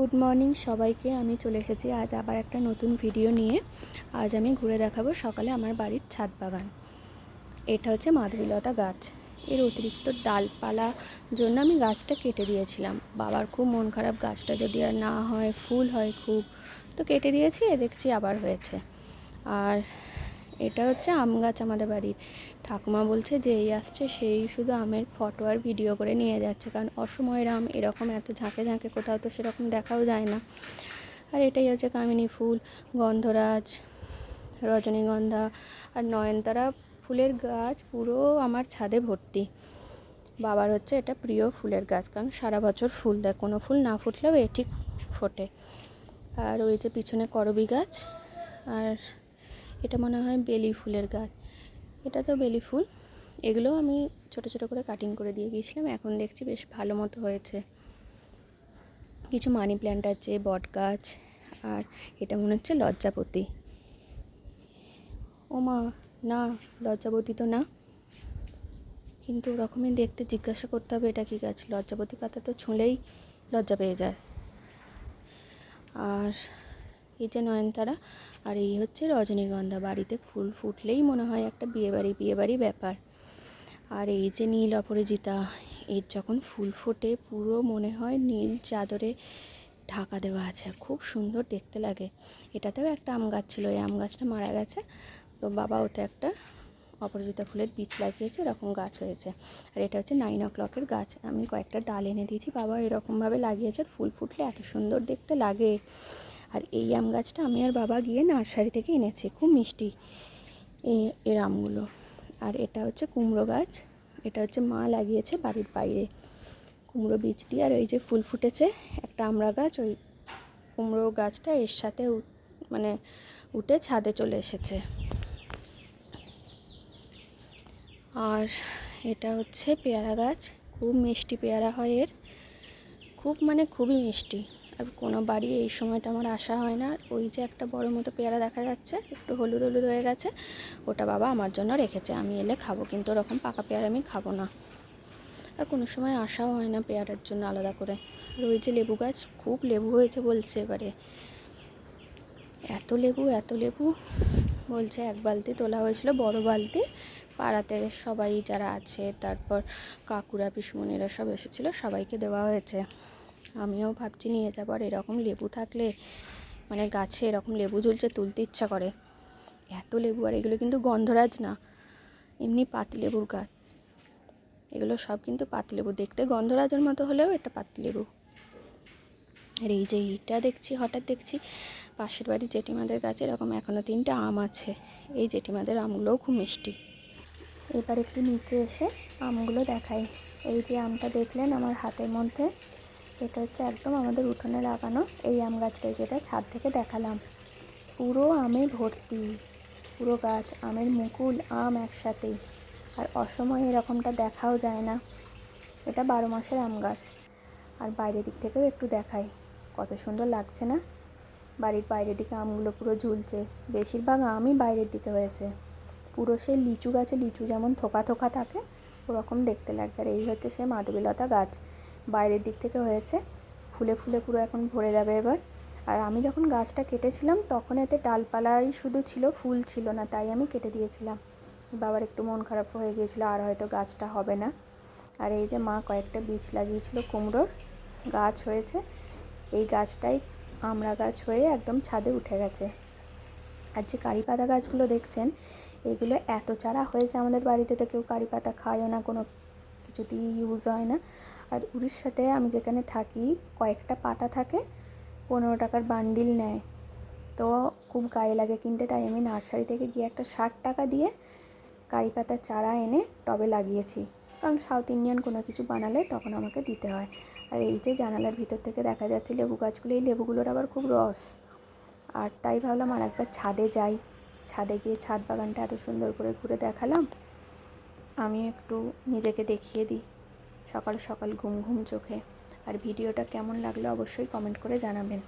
Good morning সবাইকে, আমি চলে এসেছি আজ আবার একটা নতুন ভিডিও নিয়ে। আজ আমি ঘুরে দেখাবো সকালে আমার বাড়ির ছাদ বাগান। এটা হচ্ছে মাধবীলতা গাছ। এর অতিরিক্ত ডালপালা জন্য আমি গাছটা কেটে দিয়েছিলাম। বাবার খুব মন খারাপ গাছটা যদি আর না হয়, ফুল হয় খুব, তো কেটে দিয়েছি, এ দেখছি আবার হয়েছে। আর এটা হচ্ছে আম গাছ আমাদের বাড়ির। ঠাকুমা বলছে যে, এই আসছে, সেই শুধু আমের ফটো আর ভিডিও করে নিয়ে যাচ্ছে। কারণ অসময়ের আম এরকম এত ঝাঁকে ঝাঁকে, কোথাও তো সেরকম দেখাও যায় না। আর এটাই হচ্ছে কামিনী ফুল, গন্ধরাজ, রজনীগন্ধা আর নয়নতারা ফুলের গাছ পুরো আমার ছাদে ভর্তি। বাবার হচ্ছে এটা প্রিয় ফুলের গাছ, কারণ সারা বছর ফুল দেয়। কোনো ফুল না ফুটলেও এ ঠিক ফোটে। আর ওই যে পিছনে করবি গাছ, আর এটা মনে হয় বেলি ফুলের গাছ। এটা তো বেলি ফুল। এগুলো আমি ছোট ছোট করে কাটিং করে দিয়ে গিয়েছিলাম। এখন দেখছি বেশ ভালো মতো হয়েছে। কিছু মানি প্ল্যান্ট আছে, বট গাছ, আর এটা মনে হচ্ছে লজ্জাপতি। ও মা, না, লজ্জাপতি তো না। কিন্তু ওরকমই দেখতে জিজ্ঞাসা করতে হবে এটা কী গাছ। লজ্জাপতি পাতা তো ছুঁলেই লজ্জা পেয়ে যায়। আর এই যে নয়নতারা। আর এই হচ্ছে রজনীগন্ধা, বাড়িতে ফুল ফুটলেই মনে হয় একটা বিয়েবাড়ি বিয়েবাড়ি ব্যাপার। আর এই যে নীল অপরাজিতা, এর যখন ফুল ফোটে, পুরো মনে হয় নীল চাদরে ঢাকা দেওয়া আছে। খুব সুন্দর দেখতে লাগে। এটাতেও একটা আম গাছ ছিল, এই আম গাছটা মারা গেছে। তো বাবা, ওতে একটা অপরাজিতা ফুলের বীজ লাগিয়েছে, এরকম গাছ হয়েছে। আর এটা হচ্ছে নাইন ও ক্লকের গাছ। আমি কয়েকটা ডাল এনে দিয়েছি। বাবা এরকমভাবে লাগিয়েছে ফুল ফুটলে এত সুন্দর দেখতে লাগে। আর এই আম গাছটা আমি আর বাবা গিয়ে নার্সারি থেকে এনেছি, খুব মিষ্টি এই, এর আমগুলো। আর এটা হচ্ছে কুমড়ো গাছ, এটা হচ্ছে মা লাগিয়েছে বাড়ির বাইরে। কুমড়ো বীজ দিয়ে আর ওই যে ফুল ফুটেছে, একটা আমড়া গাছ, ওই কুমড়ো গাছটা এর সাথে মানে উঠে ছাদে চলে এসেছে। আর এটা হচ্ছে পেয়ারা গাছ, খুব মিষ্টি পেয়ারা হয় এর, খুব মানে খুবই মিষ্টি। আর কোনো বাড়ি এই সময়টা আমার আসা হয় না। ওই যে একটা বড় মতো পেয়ারা দেখা যাচ্ছে, একটু হলুদ হলুদ হয়ে গেছে। ওটা বাবা আমার জন্য রেখেছে। আমি এলে খাব, কিন্তু ওরকম পাকা পেয়ারা আমি খাব না। আর কোনো সময় আসাও হয় না পেয়ারার জন্য আলাদা করে। আর ওই যে লেবু গাছ, খুব লেবু হয়েছে বলছে এবারে। এত লেবু এত লেবু, বলছে এক বালতি তোলা হয়েছিল, বড় বালতি। পাড়াতে সবাই যারা আছে, তারপর কাকুরা, পিসমণিরা সব এসেছিল, সবাইকে দেওয়া হয়েছে। আমিও ভাবছি নিয়ে যাব। আর এরকম লেবু থাকলে মানে গাছে এরকম লেবু ঝুলছে, তুলতে ইচ্ছা করে। এত লেবু, আর এগুলো কিন্তু গন্ধরাজ না। এমনি পাতিলেবুর গাছ। এগুলো সব কিন্তু পাতিলেবু। দেখতে গন্ধরাজের মতো হলেও এটা পাতিলেবু। আর এই যে ইটা দেখছি, হঠাৎ দেখছি পাশের বাড়ির জেঠিমাদের গাছে এরকম এখনও তিনটে আম আছে। এই জেঠিমাদের আমগুলোও খুব মিষ্টি। এবার একটু নিচে এসে আমগুলো দেখাই। এই যে আমটা দেখলেন আমার হাতের মধ্যে? এটা হচ্ছে একদম আমাদের উঠোনে লাগানো এই আম গাছটাই যেটা ছাদ থেকে দেখালাম। পুরো আমে ভর্তি, পুরো গাছ, আমের মুকুল, আম একসাথেই আর অসময়ে এরকমটা দেখাও যায় না। এটা বারো মাসের আম গাছ। আর বাইরের দিক থেকেও একটু দেখাই। কত সুন্দর লাগছে না? বাড়ির বাইরের দিকে আমগুলো পুরো ঝুলছে। বেশিরভাগ আমই বাইরের দিকে হয়েছে। পুরো সেই লিচু গাছে লিচু যেমন থোকা থোকা থাকে, ওরকম দেখতে লাগছে। আর এই হচ্ছে সে মাধবীলতা গাছ। বাইরের দিক থেকে হয়েছে। ফুলে ফুলে পুরো এখন ভরে যাবে এবার। আর আমি যখন গাছটা কেটেছিলাম, তখন এতে ডালপালাই শুধু ছিল, ফুল ছিল না, তাই আমি কেটে দিয়েছিলাম। বাবার একটু মন খারাপ হয়ে গিয়েছিল, আর হয়তো গাছটা হবে না। আর এই যে মা কয়েকটা বীজ লাগিয়েছিল, কুমড়োর গাছ হয়েছে। এই গাছটাই আমড়া গাছ হয়ে একদম ছাদে উঠে গেছে। আর যে কারি পাতা গাছগুলো দেখছেন, এগুলো এত চারা হয়েছে আমাদের বাড়িতে, তো কেউ কারি পাতা খায়ও না, কোনো কিছুতেই ইউজ হয় না। আর উড়িষ্যাতে আমি যেখানে থাকি, কয়েকটা পাতা থাকে, পনেরো টাকার বান্ডিল নেয়। তো খুব গায়ে লাগে কিনতে, তাই আমি নার্সারি থেকে গিয়ে একটা ষাট টাকা দিয়ে কারি পাতার চারা এনে টবে লাগিয়েছি। কারণ সাউথ ইন্ডিয়ান কোনো কিছু বানালে তখন আমাকে দিতে হয়। আর এই যে জানালার ভিতর থেকে দেখা যাচ্ছে লেবু গাছগুলো, এই লেবুগুলোর আবার খুব রস। আর তাই ভাবলাম আর একবার ছাদে যাই। ছাদে গিয়ে ছাদ বাগানটা এত সুন্দর করে ঘুরে দেখালাম। আমি একটু নিজেকে দেখিয়ে দিই। সকাল সকাল ঘুম ঘুম চোখে। আর ভিডিওটা কেমন লাগল অবশ্যই কমেন্ট করে জানাবেন।